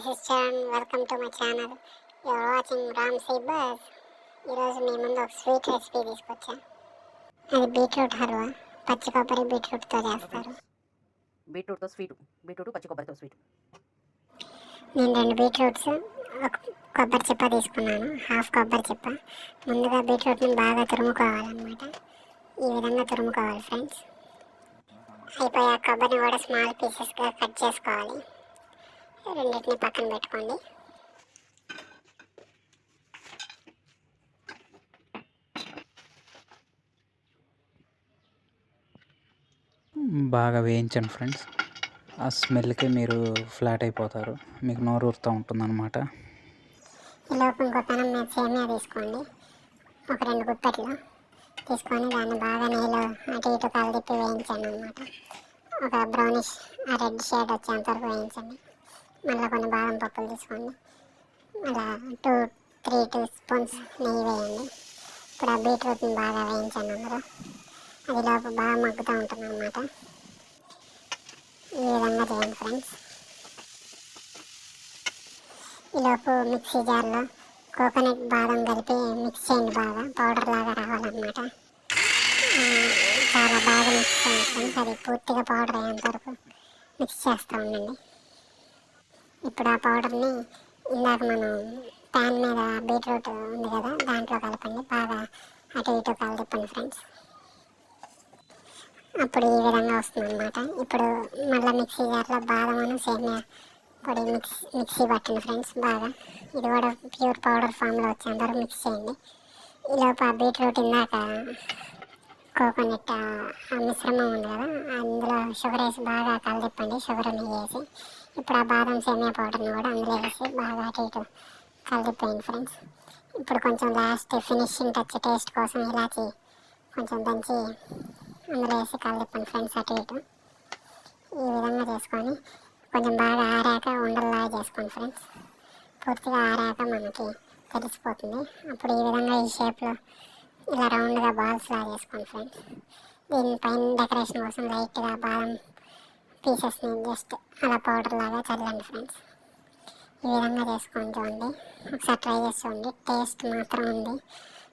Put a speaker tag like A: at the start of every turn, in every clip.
A: This is Charan welcome to my channel. You're watching Ram see బస్ ఈరోజు మీ ముందు ఒక స్వీట్ రెసిపీ తీసుకొచ్చా. అది బీట్రూట్ హల్వా. పచ్చి కొబ్బరి బీట్రూట్తో చేస్తారు.
B: బీట్రూట్తో స్వీట్. బీట్రూట్ పచ్చి కొబ్బరితో స్వీట్.
A: నేను రెండు బీట్రూట్స్ ఒక కొబ్బరి చిప్ప తీసుకున్నాను. హాఫ్ కొబ్బరి చిప్ప. ముందుగా బీట్రూట్ని బాగా తురుముకోవాలన్నమాట. ఈ విధంగా తురుముకోవాలి ఫ్రెండ్స్ అయిపోయి ఆ కొబ్బరిని కూడా స్మాల్ పీసెస్గా కట్ చేసుకోవాలి. రెండింటిని పక్కన పెట్టుకోండి.
C: బాగా వేయించండి ఫ్రెండ్స్. ఆ స్మెల్కి మీరు ఫ్లాట్ అయిపోతారు. మీకు నోరు ఊరుతూ ఉంటుందన్నమాట.
A: ఈ లోపు ఇంకో పెనం మీద సేమియా తీసుకోండి. ఒక రెండు గుప్పెట్లు తీసుకొని దాన్ని బాగా నెయ్యిలో అటు ఇటు వేయించండి అనమాట ఒక బ్రౌనిష్ ఆ రెడ్ షేడ్ వచ్చేంత వరకు వేయించండి. మళ్ళీ కొన్ని బాదం పప్పులు తీసుకోండి. మళ్ళీ టూ త్రీ టూ స్పూన్స్ నెయ్యి వేయండి. ఇప్పుడు ఆ బీట్రూట్ని బాగా వేయించాను అందులో. అది లోపు బాగా మగ్గుతూ ఉంటుంది అనమాట ఈ విధంగా చేయండి ఫ్రెండ్స్. ఈలోపు మిక్సీ జార్లో కోకోనట్ బాదం కలిపి మిక్స్ చేయండి బాగా. పౌడర్ లాగా రావాలన్నమాట. చాలా బాగా మిక్స్ చేయండి ఫ్రెండ్స్. అది పూర్తిగా పౌడర్ అయ్యేంత వరకు మిక్స్ చేస్తూ ఉండండి. ఇప్పుడు ఆ పౌడర్ని ఇందాక మనం ప్యాన్ మీద బీట్రూట్ ఉంది కదా దాంట్లో కలపండి. బాగా అటు ఇటు కలిపండి ఫ్రెండ్స్ అప్పుడు ఈ విధంగా వస్తుంది అనమాట ఇప్పుడు మళ్ళీ మిక్సీ జార్లో బాదమును సేమియా పొడి మిక్స్ మిక్సీ పట్టండి ఫ్రెండ్స్ బాగా. ఇది కూడా ప్యూర్ పౌడర్ ఫామ్లో వచ్చేంత మిక్స్ చేయండి. ఈలోపు ఆ బీట్రూట్ ఇందాక కోకోనట్ ఆ మిశ్రమం ఉంది కదా అందులో షుగర్ వేసి బాగా కలిపండి షుగర్ వేసి. ఇప్పుడు ఆ బాదం సేమియా పౌడర్ని కూడా అందులో వేసి బాగా అటు ఇటు కలిదిపోయింది ఫ్రెండ్స్ ఇప్పుడు కొంచెం లాస్ట్ ఫినిషింగ్ టచ్ టేస్ట్ కోసం ఇలాచి కొంచెం దంచి అందులో వేసి కలిపాను ఫ్రెండ్స్ అటు ఇటు. ఈ విధంగా చేసుకొని కొంచెం బాగా ఆరాక ఉండల్లా చేసుకోండి ఫ్రెండ్స్ పూర్తిగా ఆరాక మనకి తెలిసిపోతుంది. అప్పుడు ఈ విధంగా ఈ షేప్లో ఇలా రౌండ్గా బాల్స్ లాగా చేసుకోండి ఫ్రెండ్స్ దీనిపైన డెకరేషన్ కోసం లైట్గా బాదం పీసెస్ని జస్ట్ అలా పౌడర్ లాగా చల్లండి ఫ్రెండ్స్. ఈ విధంగా చేసుకొని చూడండి. ఒకసారి ట్రై చేసి చూడండి. టేస్ట్ మాత్రం ఉంది.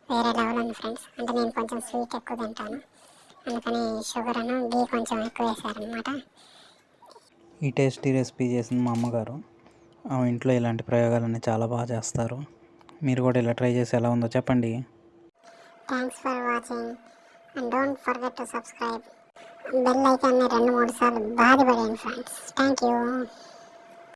A: వేరే లెవెల్ ఉంది ఫ్రెండ్స్. అంటే నేను కొంచెం స్వీట్ ఎక్కువ తింటాను. అందుకని షుగర్ అను గీ కొంచెం ఎక్కువ వేసారనమాట
C: ఈ టేస్టీ రెసిపీ చేసింది మా అమ్మగారు. ఆమె ఇంట్లో ఇలాంటి ప్రయోగాలన్నీ చాలా బాగా చేస్తారు. మీరు కూడా ఇలా ట్రై చేసి ఎలా ఉందో చెప్పండి.
A: Thanks for watching and don't forget to subscribe bell ఐకాన్ని రెండు మూడు సార్లు బాధపడండి ఫ్రెండ్స్. Thank you